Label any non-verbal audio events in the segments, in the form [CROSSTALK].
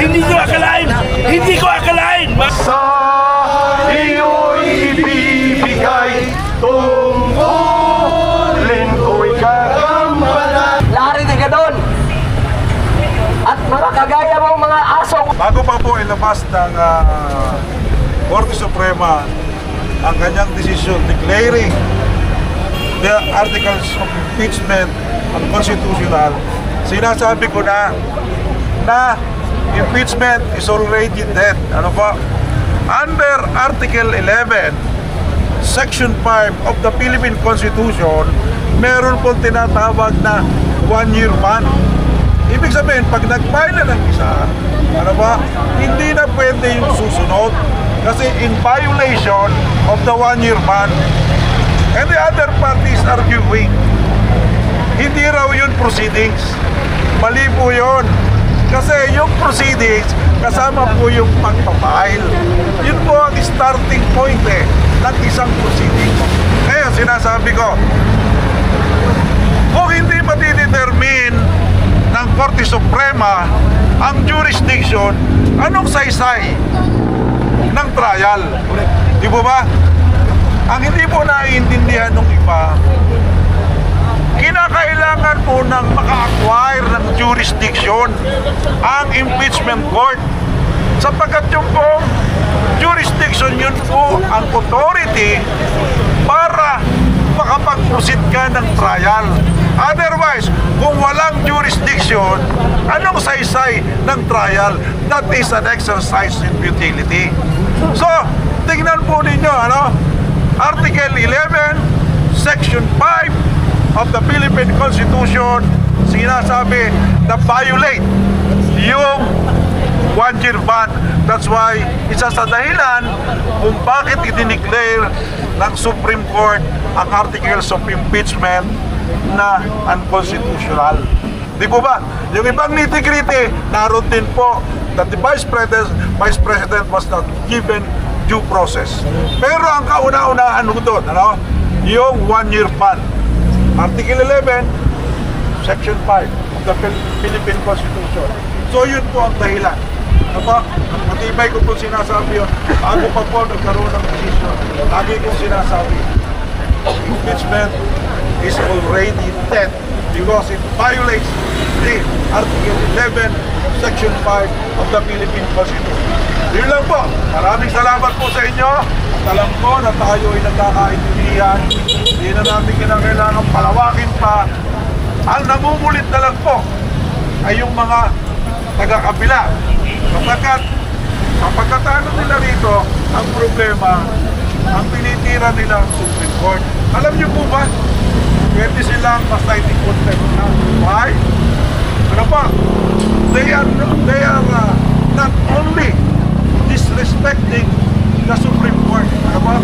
Hindi ko akalain! Hindi ko akalain! Sa iyo'y ibibigay tungkulin ko'y karampalan. Lari ka doon. At mga kagaya mong mga asong Bago pa po ilabas ng ah, Korte Suprema ang kanyang desisyon declaring the articles of impeachment unconstitutional, sinasabi ko na na impeachment is already dead. Ano pa? Under Article 11, Section 5 of the Philippine Constitution, meron po tinatawag na one-year ban. Ibig sabihin, pag nag-file na ng isa, ano ba, hindi na pwede yung susunod kasi in violation of the one-year ban. And the other parties arguing, hindi raw yun proceedings. Mali po yun. Kasi yung proceedings, kasama po yung pagpapile. Yun po ang starting point eh, ng isang proceeding. Ngayon, sinasabi ko, kung hindi matidetermine ng Korte Suprema ang jurisdiction, anong saysay ng trial? Di po ba? Ang hindi po naiintindihan ng iba, kinakailangan po ng maka-acquire ng jurisdiction ang impeachment court sapagkat yung po jurisdiction yun po ang authority para makapag-proceed ka ng trial. Otherwise, kung walang jurisdiction, anong saysay ng trial? That is an exercise in futility. So, tingnan po ninyo, ano? Article 11, Section 5 of the Philippine Constitution, sinasabi na violate yung one-year ban. That's why isa sa dahilan kung bakit idineclare ng Supreme Court ang articles of impeachment na unconstitutional. Di po ba? Yung ibang nitty-gritty, naroon din po that the Vice President, Vice President was not given due process. Pero ang kauna-unahan ho doon, ano? Yung one-year ban. Article 11, Section 5 of the Phil- Philippine Constitution. So yun po ang dahilan. Apa, matibay ko po sinasabi yun. Bago pa po nagkaroon ng decision, lagi kong sinasabi, impeachment is already dead because it violates the Article 11, Section 5 of the Philippine Constitution. Yun lang po. Maraming salamat po sa inyo. At alam ko na tayo ay nagkakaintindihan. Hindi na namin kinakailangan palawakin pa. Ang namumulit na lang po ay yung mga taga-kabila. Kapagkat kapagkatano nila rito, ang problema, ang tinitira nila ang Supreme Court. Alam niyo po ba, pwede silang ma-citing contempt na. Why? Ano pa? They are, they are uh, not only disrespecting the Supreme Court. Ano ba?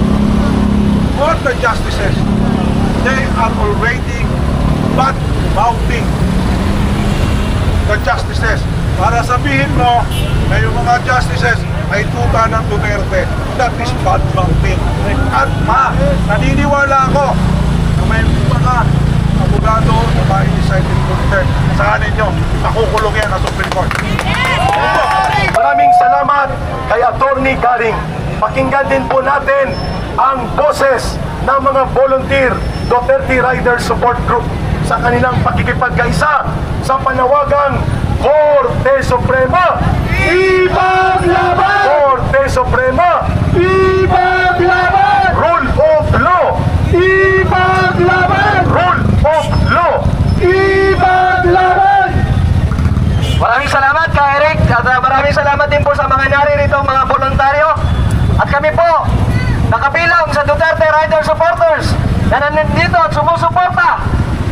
All the justices, they are already bad mouthing the justices. Para sabihin mo na yung mga justices ay tuta ng Duterte. That is bad mouthing. At ma, naniniwala ako na may mga abogado na ma-inicite contempt. Saan ninyo, makukulong yan ang Supreme Court. Maraming salamat kay Attorney Garing. Pakinggan din po natin ang boses ng mga volunteer Duterte Rider Support Group sa kanilang pakikipagkaisa sa panawagang Korte Suprema Ipaglaban! Korte Suprema Ipaglaban! Rule of law Ipaglaban! Rule of law Ipaglaban! Maraming salamat ka Eric at uh, maraming salamat din po sa mga naririto mga voluntaryo at kami po nakabilang sa Duterte Rider Supporters na nandito at sumusuporta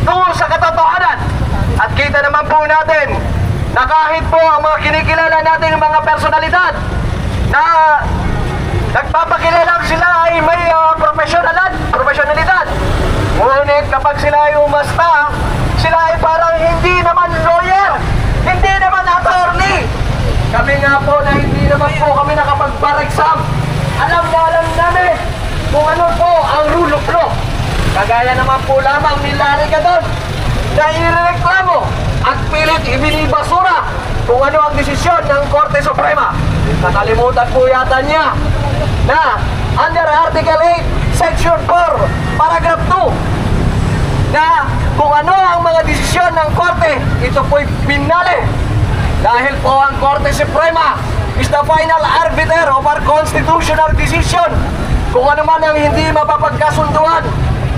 tungo sa katotohanan at kita naman po natin na kahit po ang mga kinikilala nating mga personalidad na nagpapakilala sila ay may uh, professionalidad, professionalidad ngunit kapag sila ay umasta sila ay parang hindi naman lawyer hindi naman attorney. Kami nga po na hindi naman po kami nakapag-bar exam. Alam na alam namin kung ano po ang rule of law. Kagaya naman po lamang ni Larry Gadon na ireklamo at pilit ibinibasura kung ano ang desisyon ng Korte Suprema. Nakalimutan po yata niya na under Article 8, Section 4, Paragraph 2, na kung ano ang mga desisyon ng Korte, ito po'y pinali. Dahil po ang Korte Suprema is the final arbiter of our constitutional decision. Kung ano man ang hindi mapapagkasunduan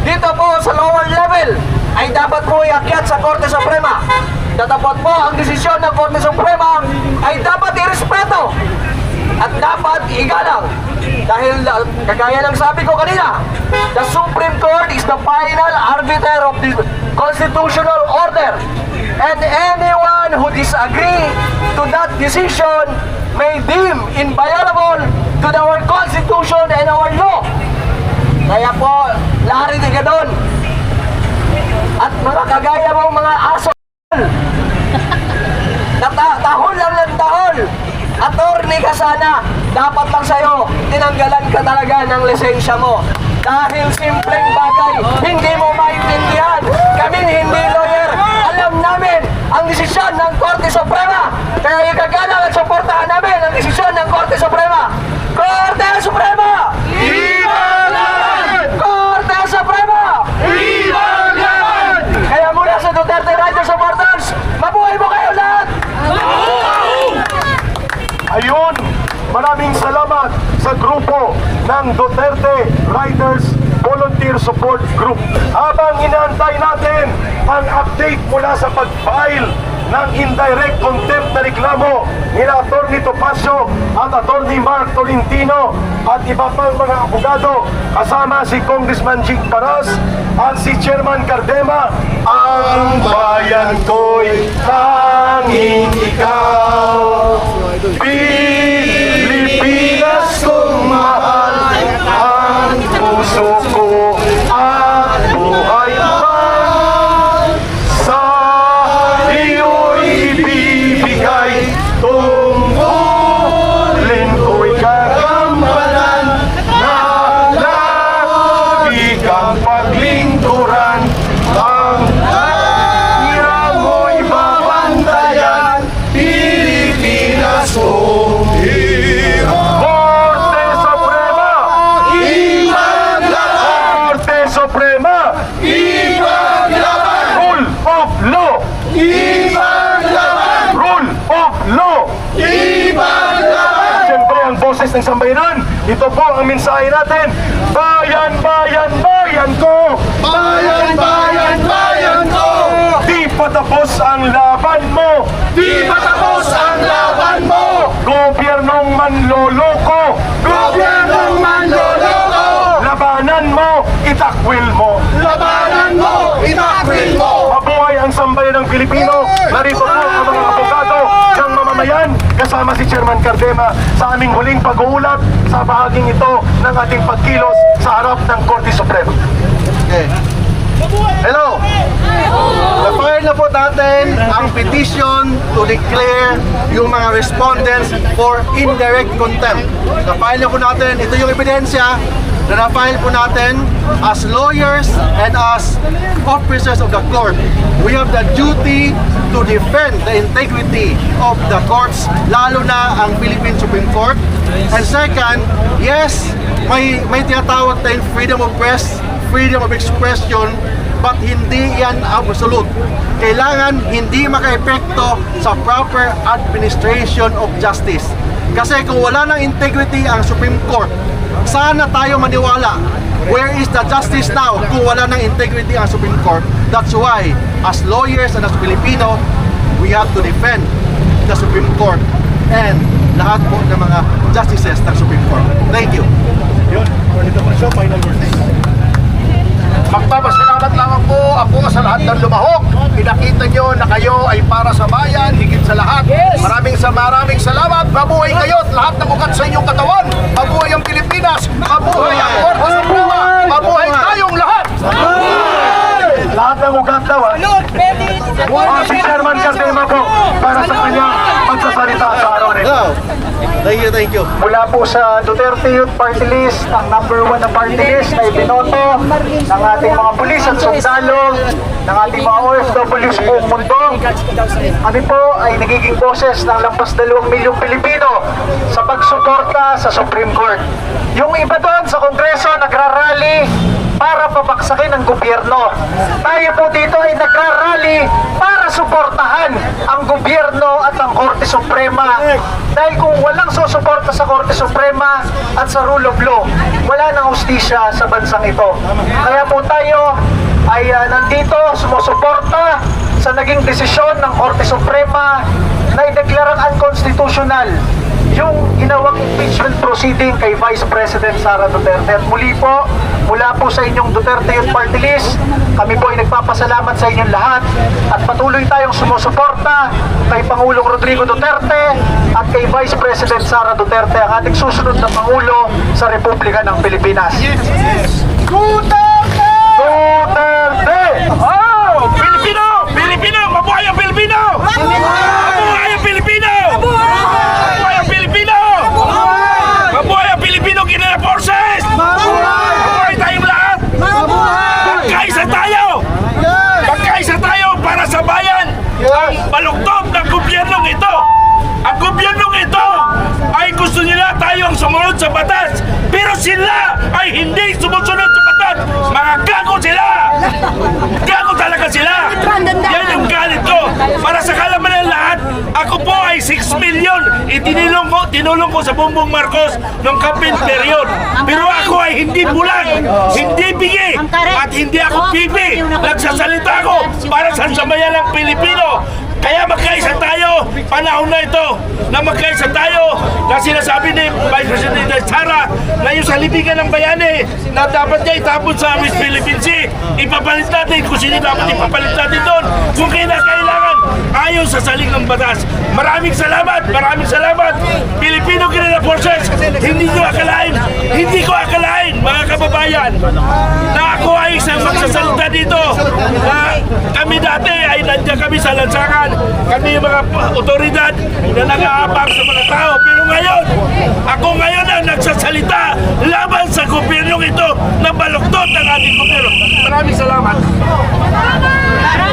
dito po sa lower level, ay dapat po iakyat sa Korte Suprema. Tatapat po ang desisyon ng Korte Suprema ay dapat irespeto at dapat igalang. Dahil uh, kagaya ng sabi ko kanina, the Supreme Court is the final arbiter of the constitutional order. And anyone who disagree to that decision may deem inviolable to our Constitution and our law. Kaya po, larity ka doon. At mga kagaya mong mga aso [LAUGHS] Nata tahol lang ng tahol. Attorney ka sana. Dapat lang sa'yo, tinanggalan ka talaga ng lisensya mo. Dahil simpleng bagay, hindi mo maintindihan. Kami hindi lawyer. Ang desisyon ng Korte Suprema. Kaya ikagalang at suportahan namin ang desisyon ng Korte Suprema. Korte Suprema! Korte Suprema! Kaya mula sa Duterte Riders Supporters, mabuhay mo kayo lahat! Ayun, maraming salamat sa grupo ng Duterte Riders Volunteer Support Group. Habang inaantay natin ang update mula sa pag-file ng indirect contempt na reklamo ni Atty. Topacio at Atty. Mark Tolentino at iba pang mga abogado kasama si Congressman Jig Paras at si Chairman Cardema ang bayan ko'y tanging ikaw Boses ng sambayanan. Ito po ang mensahe natin. Bayan, bayan, bayan ko! Bayan, bayan, bayan ko! Di patapos ang laban mo! Di patapos ang laban mo! Gobyernong manloloko! Gobyernong manloloko! Labanan mo, itakwil mo! Labanan mo, itakwil mo! Mabuhay ang sambayan ng Pilipino Narito po ang mga abogado ng mamamayan kasama si Cardema sa aming huling pag-uulat sa bahaging ito ng ating pagkilos sa harap ng Korte Suprema. Hello! Na-file na po natin ang petition to declare yung mga respondents for indirect contempt. Na-file na po natin, ito yung ebidensya na na-file po natin as lawyers and as officers of the court. We have the duty to defend the integrity of the courts, lalo na ang Philippine Supreme Court. And second, yes, may, may tinatawag tayong freedom of press, freedom of expression, but hindi yan absolute. Kailangan hindi maka-epekto sa proper administration of justice. Kasi kung wala ng integrity ang Supreme Court, sana tayo maniwala where is the justice now kung wala ng integrity ang Supreme Court. That's why, as lawyers and as Filipino, we have to defend the Supreme Court and lahat po ng mga justices ng Supreme Court. Thank you. Magpapasalamat lamang po ako sa lahat ng lumahok. Pinakita nyo na kayo ay para sa bayan, higit sa lahat. Maraming sa maraming salamat. Mabuhay kayo at lahat ng ugat sa inyong katawan. Mabuhay ang Pilipinas. Mabuhay ang Korte Suprema. Mabuhay tayong lahat. Lahat ng ugat daw. ah. Ah, si Chairman Cardema po para sa kanyang magsasalita sa araw. Hello. Thank you, thank you. Mula po sa Duterte Youth Party List, ang number one na party list na ibinoto ng ating mga pulis at sundalo, ng ating mga OFW sa buong mundo. Kami po ay nagiging boses ng lampas dalawang milyong Pilipino sa pagsuporta sa Supreme Court. Yung iba doon sa Kongreso nagrarally pabaksakin ang gobyerno. Tayo po dito ay nagrarally para suportahan ang gobyerno at ang Korte Suprema. Dahil kung walang susuporta sa Korte Suprema at sa rule of law, wala nang hustisya sa bansang ito. Kaya po tayo ay ah, nandito sumusuporta sa naging desisyon ng Korte Suprema na ideklarang unconstitutional yung ginawang impeachment proceeding kay Vice President Sara Duterte. At muli po, mula po sa inyong Duterte Youth Party List, kami po ay nagpapasalamat sa inyong lahat at patuloy tayong sumusuporta kay Pangulong Rodrigo Duterte at kay Vice President Sara Duterte, ang ating susunod na Pangulo sa Republika ng Pilipinas. Duterte! Duterte! Oh! Pilipino! Pilipino! Mabuhay ang Pilipino! Mabuhay ang Pilipino! Mabuhay ang Pilipino! Mabuhay ang Pilipino Ginela Forces! Mabuhay tayong lahat! Magkaisa tayo! Magkaisa tayo para sa bayan! Ang baluktot ng gobyernong ito! Ang gobyernong ito ay gusto nila tayo ang sumunod sa batas! Pero sila ay hindi sumusunod sa batas! Mga gago sila! Gago talaga sila! Yan yung galit ko! Para sa kalaman ng lahat, ako po ay 6 million itinulong ko, tinulong ko sa Bongbong Marcos noong campaign period. Pero ako ay hindi bulag, hindi bigi, at hindi ako pipi. Nagsasalita ako para sa samayan ng Pilipino. Kaya magkaisa tayo, panahon na ito na magkaisa tayo na sinasabi ni Vice President Sara na yung sa libigan ng bayani na dapat niya itapon sa Miss Philippine Sea. Ipapalit natin kung sino dapat ipapalit natin doon. Kung kailangan ayon sa saling ng batas. Maraming salamat, maraming salamat. Pilipino Guerrilla Forces, hindi ko akalain, hindi ko akalain, mga kababayan, na ako ay isang magsasalita dito na kami dati ay nandiyan kami sa lansangan, kami mga otoridad na nag-aabang sa mga tao. Pero ngayon, ako ngayon ang nagsasalita laban sa gobyernong ito na baluktot ng ating gobyerno. Maraming salamat.